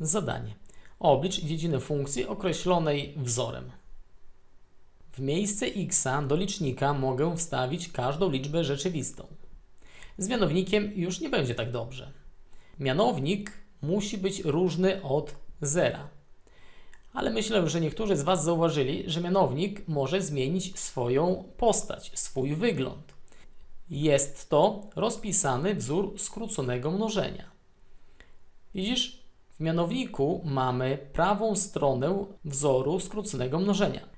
Zadanie. Oblicz dziedzinę funkcji określonej wzorem. W miejsce x do licznika mogę wstawić każdą liczbę rzeczywistą. Z mianownikiem już nie będzie tak dobrze. Mianownik musi być różny od zera. Ale myślę, że niektórzy z Was zauważyli, że mianownik może zmienić swoją postać, swój wygląd. Jest to rozpisany wzór skróconego mnożenia. Widzisz, w mianowniku mamy prawą stronę wzoru skróconego mnożenia.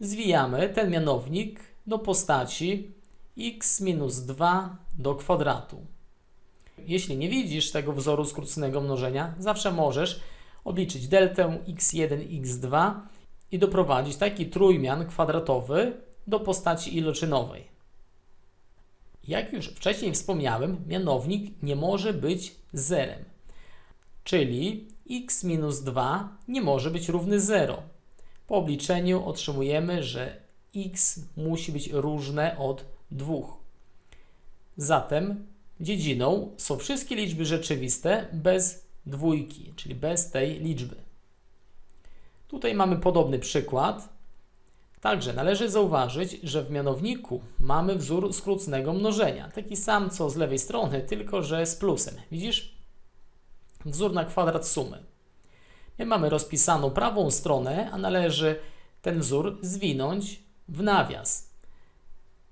Zwijamy ten mianownik do postaci x minus 2 do kwadratu. Jeśli nie widzisz tego wzoru skróconego mnożenia, zawsze możesz obliczyć deltę x1, x2 i doprowadzić taki trójmian kwadratowy do postaci iloczynowej. Jak już wcześniej wspomniałem, mianownik nie może być zerem, czyli x minus 2 nie może być równy 0. Po obliczeniu otrzymujemy, że x musi być różne od 2. Zatem dziedziną są wszystkie liczby rzeczywiste bez dwójki, czyli bez tej liczby. Tutaj mamy podobny przykład. Także należy zauważyć, że w mianowniku mamy wzór skróconego mnożenia. Taki sam co z lewej strony, tylko że z plusem. Widzisz? Wzór na kwadrat sumy. My mamy rozpisaną prawą stronę, a należy ten wzór zwinąć w nawias.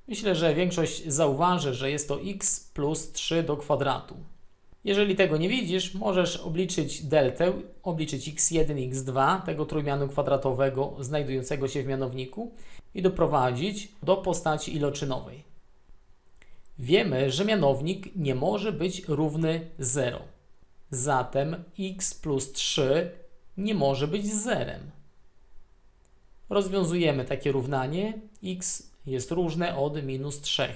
Myślę, że większość zauważy, że jest to x plus 3 do kwadratu. Jeżeli tego nie widzisz, możesz obliczyć deltę, obliczyć x1, x2 tego trójmianu kwadratowego znajdującego się w mianowniku i doprowadzić do postaci iloczynowej. Wiemy, że mianownik nie może być równy 0. Zatem x plus 3 nie może być zerem. Rozwiązujemy takie równanie. x jest różne od minus 3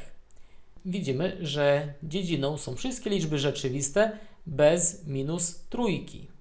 widzimy, że dziedziną są wszystkie liczby rzeczywiste bez minus trójki.